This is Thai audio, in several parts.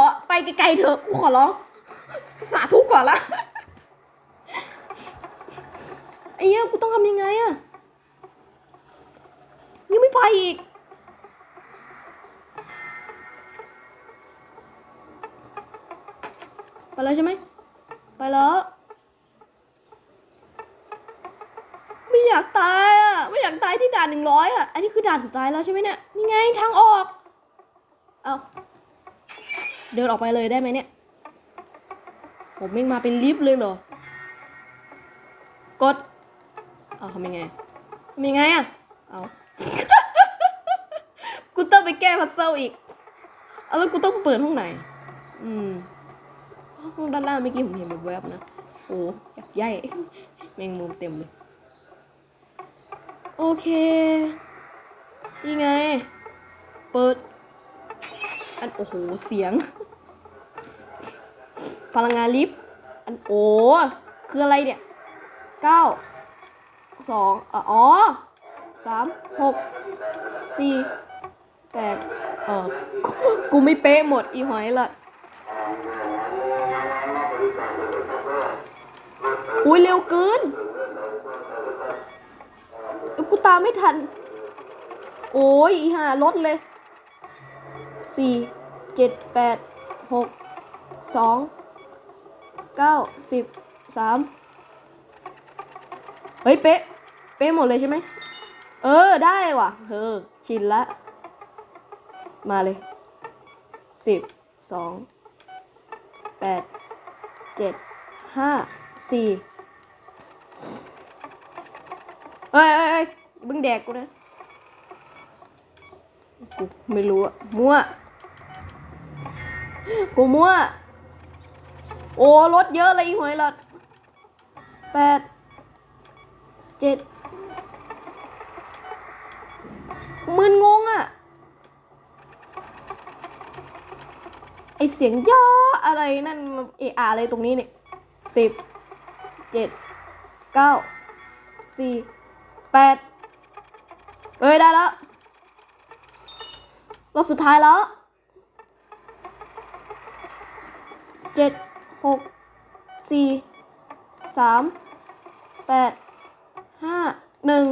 อ้ยขอไปไกลๆเถอะกูขอร้อง สาธุก่อนละไอ้เหี้ยกูต้องทำยังไงอะยังไม่ไปอีกไปแล้วใช่ไหมไปแล้วไม่อยากตายอะไม่อยากตายที่ด่านหนึ่งร้อยอะอันนี้คือด่านสุดท้ายแล้วใช่ไหมเนี่ยนี่ไงทางออกเอา เดินออกไปเลยได้ไหมเนี่ย ผมไม่งมาเป็นลิฟต์เลยเหรอ กด เอาทำยังไงทำยังไงอะ เอากูต้องไปแก้พัซเซิลอีก เอาแล้วกูต้องเปิดห้องไหน อืม ห้องด้านล่างเมื่อกี้ผมเห็นแบบแวบนะ โอ้อยากใหญ่แมงมุมเต็มเลย โอเคนี่ไง เปิด อัน โอ้โห เสียง พลังงานลิฟต์อันโอ้คืออะไรเนี่ยเก้าสองอ๋อสามหกสี่แปดเออกูไม่เป๊ะหมดอีหอยละอุ้ยเร็วเกินแล้วกูตามไม่ทัน โอ้ยอีห่ารถเลยสี่เจ็ดแปดหกสอง เก้าสิบสามเฮ้ย เป๊ะ เป๊ะหมดเลยใช่ไหม เออ ได้ว่ะ เออ ชินละ มาเลยสิบสองแปดเจ็ดห้าสี่เอ้ยเอ้ยเอ้ยบึงแดกกูนะ กูไม่รู้อะมั่ว กูมั่ว โอ้รถเยอะเลยอีหวยหลอดแปดเจ็ดมึนงงอะไอเสียงย่ออะไรนั่นเออะอะไรตรงนี้เนี่ยสิบเจ็ดเก้าสี่แปดเอ้ย ได้แล้ว รอบสุดท้ายแล้วเจ็ด หกสี่สามแปดห้าหนึ่ง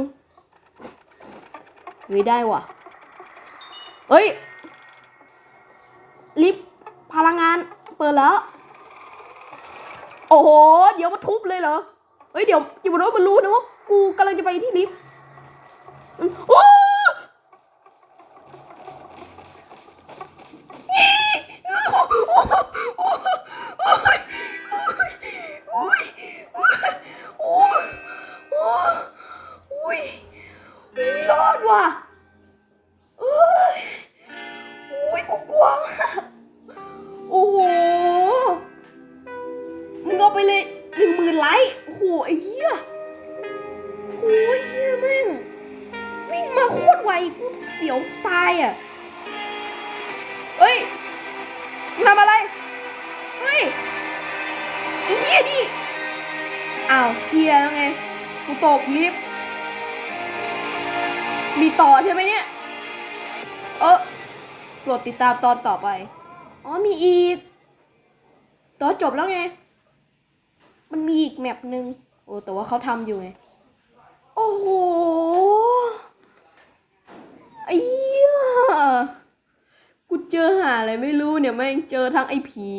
เฮ้ยได้ว่ะ เฮ้ย ลิฟต์พลังงานเปิดแล้ว โอ้โห เดี๋ยวมาทุบเลยเหรอ เฮ้ย เดี๋ยวอย่บอกว่ามันรู้นะว่า กูกำลังจะไปที่ลิฟต์โอ้ ยกูกลัวมากโอ้โห มึงเอาไปเลยหนึ่งหมื่นไลค์โอ้โหไอ้เหี้ยโอ้ยเหี้ยแม่งวิ่งมาโคตรไวกูเสียวตายอะเฮ้ยมึงทำอะไร เฮ้ยไอ้เหี้ยดิอ้าวเฮียแล้วไง กูตกลิฟต์มีต่อใช่ไหมเนี่ย รดติดตามตอนต่อไป อ๋อมีอีก ตอนจบแล้วไง มันมีอีกแมปหนึ่งโอ้แต่ว่าเขาทำอยู่ไง โอ้โหไอ้เหี้ยกูเจอหาอะไรไม่รู้เนี่ยแม่งเจอทั้งไอ้ผี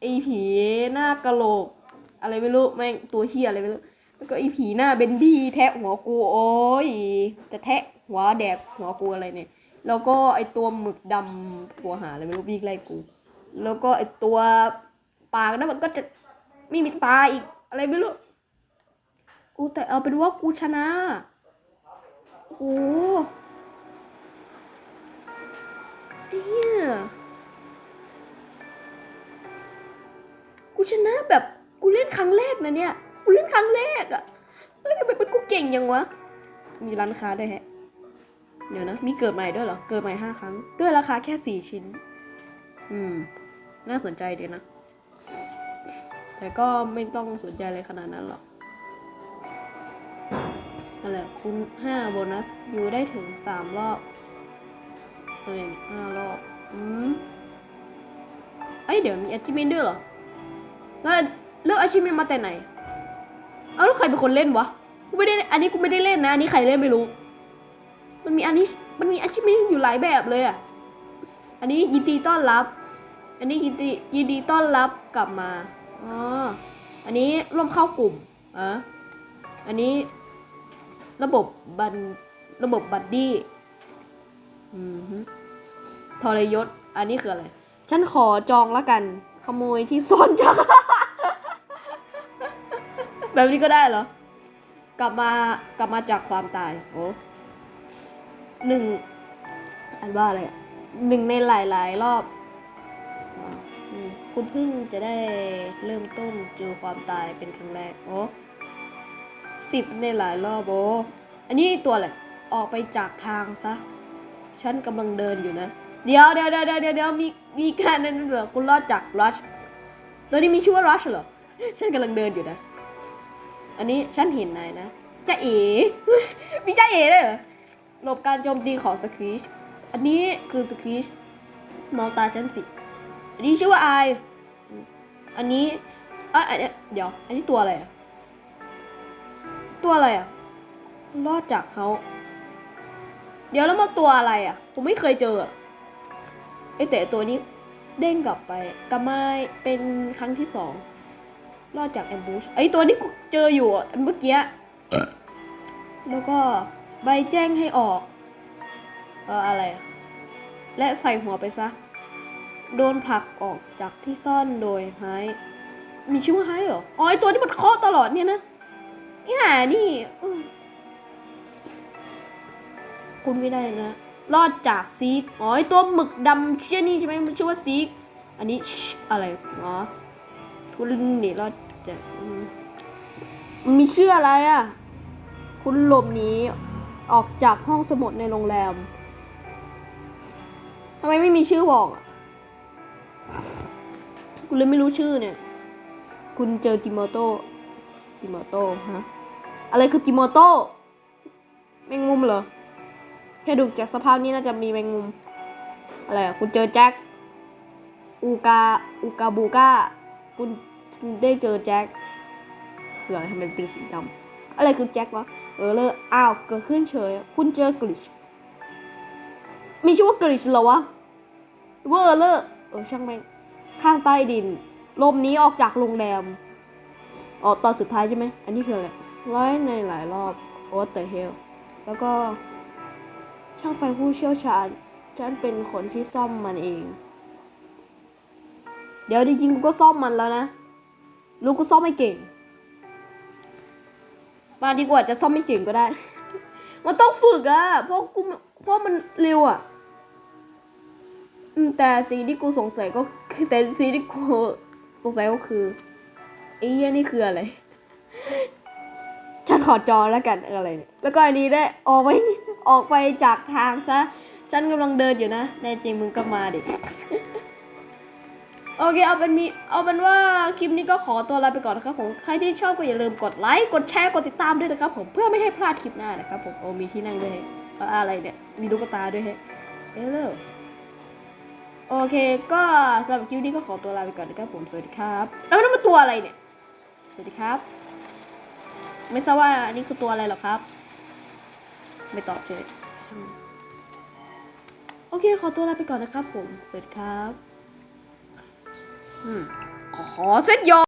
ไอ้ผีหน้ากะโหลก อะไรไม่รู้แม่งตัวเฮียอะไรไม่รู้แล้วก็ไอ้ผีหน้าเบนดี้แทะหัวกูโอ้ยจะแทะหัวแดกหัวกูอะไรเนี่ย แล้วก็ไอตัวหมึกดำตัวหาอะไรไม่รู้วิ่งไล่กู แล้วก็ไอตัวปากนั้นมันก็จะไม่มีตาอีกอะไรไม่รู้กูแต่เอาเป็นว่ากูชนะโอ้โหเฮียกูชนะแบบกูเล่นครั้งแรกนะเนี่ย กูเล่นครั้งแรกอะเฮ้ยทำไมเป็นกูเก่งยังวะ มีร้านค้าด้วยแฮะ เดี๋ยวนะ มีเกิดใหม่ด้วยเหรอ เกิดใหม่ห้าครั้ง ด้วยราคาแค่สี่ชิ้น อืม น่าสนใจดีนะ แต่ก็ไม่ต้องสนใจอะไรขนาดนั้นหรอกนั่นแหละคูณห้าโบนัส อยู่ได้ถึงสามรอบอะไรเนี่ยห้ารอบ อืมเอ้ยเดี๋ยวมี achievement ด้วยเหรอ แล้วเลือก achievement มาแต่ไหน เอาแล้วใครเป็นคนเล่นวะ กูไม่ได้ อันนี้กูไม่ได้เล่นนะ อันนี้ใครเล่นไม่รู้ มันมีอันนี้มันมี achievement อยู่หลายแบบเลยอะ อันนี้ยินดีต้อนรับ อันนี้ยินดียินดีต้อนรับกลับมา อ๋อ อันนี้ร่วมเข้ากลุ่มอะอันนี้ระบบบันระบบบัดดี้ อืมทรยศ อันนี้คืออะไร ฉันขอจองละกัน ขโมยที่ซ่อนจากแบบนี้ก็ได้เหรอ กลับมากลับมาจากความตาย โอ้ หนึ่งอันว่าอะไรอะหนึ่งในหลายๆ รอบอ่าอืมคุณเพิ่งจะได้เริ่มต้นเจอความตายเป็นครั้งแรกโอ้สิบในหลายรอบโอ้อันนี้ตัวอะไรออกไปจากทางซะ ฉันกำลังเดินอยู่นะ เดี๋ยวเดี๋ยวเดี๋ยวเดี๋ยวเดี๋ยวมีมีการนั้นเหรอคุณรอดจากรัชตัวนี้มีชื่อว่ารัชเหรอ ฉันกำลังเดินอยู่นะ อันนี้ฉันเห็นนายนะจ้าเอ๋มีจ้าเอ๋ด้วยเหรอ หลบการโจมตีของสครีชอันนี้คือสครีชมองตาฉันสิ อันนี้ชื่อว่าไออันนี้เอ้ยอันเนี้เดี๋ยว อันนี้ตัวอะไรอะตัวอะไรอะรอดจากเขา เดี๋ยวแล้วมาตัวอะไรอะผมไม่เคยเจออะไอแต่ตัวนี้เด้งกลับไปกลับมาเป็นครั้งที่สองรอดจากแอมบูชไอตัวนี้เจออยู่เมื่อกี้แล้วก็ ใบแจ้งให้ออก เอออะไร และใส่หัวไปซะ โดนผลักออกจากที่ซ่อนโดยไฮมีชื่อว่าไฮเหรอ อ๋อไอตัวที่มันเคาะตลอดเนี่ยนะไอห่านี่ คุณไม่ได้นะ รอดจากซีก อ๋อไอตัวหมึกดำเชี่ยนี่ใช่ไหมมันชื่อว่าซีก อันนี้อะไรอ๋อคุณนี่รอดจากมมันมีชื่ออะไรอะ คุณหลบหนี ออกจากห้องสมุดในโรงแรมทำไมไม่มีชื่อบอกอะคุณเลยไม่รู้ชื่อเนี่ย คุณเจอติโมโต้ติโมโต้ฮะ อะไรคือติโมโต้แมงมุมเหรอ แค่ดูจากสภาพนี้น่าจะมีแมงมุม อะไรอะคุณเจอแจ็ค อูกา อูกาบูก้าคุณได้เจอแจ็คคืออะไรทำไมเป็นสีดำ อะไรคือแจ็ควะ เออเลยอ้าวเกิดขึ้นเฉย คุณเจอกลิช มีชื่อว่ากลิชเหรอวะเวอร์เลอร์เออช่างแม่งข้างใต้ดิน ลมนี้ออกจากโรงแรมอ๋อตอนสุดท้ายใช่ไหม อันนี้คืออะไรร้อยในหลายรอบ What the hell แล้วก็ช่างไฟผู้เชี่ยวชาญ ฉันเป็นคนที่ซ่อมมันเอง เดี๋ยวจริงๆกูก็ซ่อมมันแล้วนะรู้กูซ่อมไม่เก่ง มาดีกว่าจะซ่อมไม่เก่งก็ได้ มันต้องฝึกอะเพราะกูเพราะมันเร็วอะอืมแต่สิ่งที่กูสงสัยก็คือแต่สิ่งที่กูสงสัยก็คือไอ้เหี้ยนี่คืออะไร ฉันขอจอแล้วกันอออะไรเนี่ยแล้วก็อันนี้ได้ออกไปออกไปจากทางซะ ฉันกำลังเดินอยู่นะ ในจริงมึงก็มาดิ โอเคเอาเป็นมีเอาเป็นว่าคลิปนี้ก็ขอตัวลาไปก่อนนะครับผมใครที่ชอบก็อย่าลืมกดไลค์กดแชร์กดติดตามด้วยนะครับผมเพื่อไม่ให้พลาดคลิปหน้านะครับผมโอ้มีที่นั่งด้วยอะไรเนี่ยมีลูกตาด้วยเฮ้ยเออเลยโอเคก็สำหรับคลิปนี้ก็ขอตัวลาไปก่อนนะครับผมสวัสดีครับแล้วนั่นมันตัวอะไรเนี่ยสวัสดีครับ ไม่ทราบว่าอันนี้คือตัวอะไรหรอครับ ไม่ตอบเฉยโอเคขอตัวลาไปก่อนนะครับผมสวัสดีครับ ขอเส้นยอ